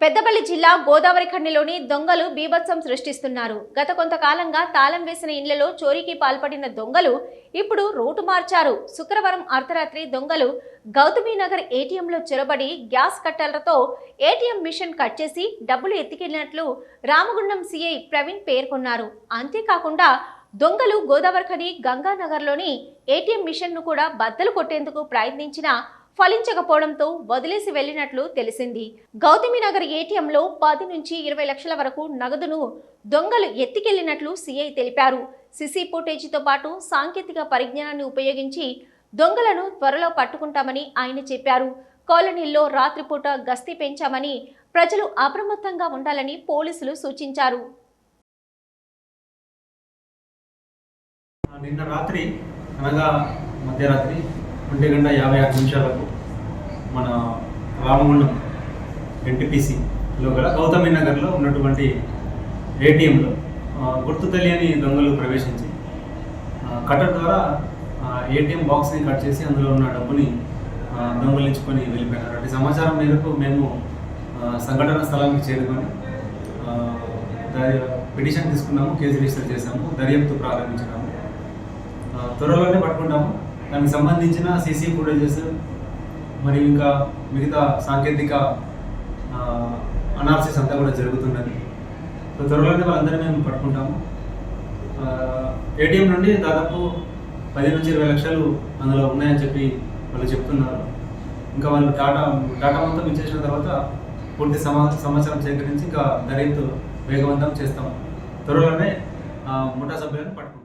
పెద్దపల్లి జిల్లా గోదావరిఖండిలోని దొంగలు బీభత్సం సృష్టిస్తున్నారు. గత కొంతకాలంగా తాళం వేసిన ఇండ్లలో చోరీకి పాల్పడిన దొంగలు ఇప్పుడు రూటు మార్చారు. శుక్రవారం అర్ధరాత్రి దొంగలు గౌతమీనగర్ ఏటీఎంలో చొరబడి గ్యాస్ కట్టలతో ఏటీఎం మిషన్ కట్ చేసి డబ్బులు ఎత్తికెళ్ళినట్లు రామగుండం సీఐ ప్రవీణ్ పేర్కొన్నారు. అంతేకాకుండా దొంగలు గోదావరిఖని గంగానగర్లోని ఏటీఎం మిషన్ను కూడా బద్దలు కొట్టేందుకు ప్రయత్నించినా ఫలించకపోవడంతో వదిలేసి వెళ్ళినట్లు తెలిసింది. గౌతమినగర్ ఏటీఎంలో పది నుంచి ఇరవై లక్షల వరకు నగదును దొంగలు ఎత్తికెళ్ళినట్లు సీఐ తెలిపారు. సిసి ఫుటేజీతో పాటు సాంకేతిక పరిజ్ఞానాన్ని ఉపయోగించి దొంగలను త్వరలో పట్టుకుంటామని ఆయన చెప్పారు. కాలనీల్లో రాత్రిపూట గస్తీ పెంచామని ప్రజలు అప్రమత్తంగా ఉండాలని పోలీసులు సూచించారు. నిన్న రాత్రి అనగా మధ్యరాత్రి ఒంటి గంట యాభై ఆరు నిమిషాలకు మన రామగుండం ఎన్టీపీసీలో గల గౌతమి నగర్లో ఉన్నటువంటి ఏటీఎంలో గుర్తు తెలియని దొంగలు ప్రవేశించి కటర్ ద్వారా ఏటీఎం బాక్స్ని కట్ చేసి అందులో ఉన్న డబ్బుని దొంగలించుకొని వెళ్ళిపోయినారు. అటు సమాచారం మేరకు మేము సంఘటన స్థలానికి చేరుకొని పిటిషన్ తీసుకున్నాము కేసు రిజిస్టర్ చేసాము దర్యాప్తు ప్రారంభించినాము. త్వరలోనే పట్టుకుంటాము. దానికి సంబంధించిన సీసీ ఫుటేజెస్ మరియు ఇంకా మిగతా సాంకేతిక అనాలిసిస్ అంతా కూడా జరుగుతున్నది. సో త్వరలోనే వాళ్ళందరూ మేము పట్టుకుంటాము. ఏటీఎం నుండి దాదాపు పది నుంచి ఇరవై లక్షలు అందులో ఉన్నాయని చెప్పి వాళ్ళు చెప్తున్నారు. ఇంకా వాళ్ళు డాటా డాటా మొత్తం ఇచ్చేసిన తర్వాత పూర్తి సమా సమాచారం సేకరించి ఇంకా దర్యాప్తు వేగవంతం చేస్తాము. త్వరలోనే ముఠా సభ్యులను పట్టుకుంటాం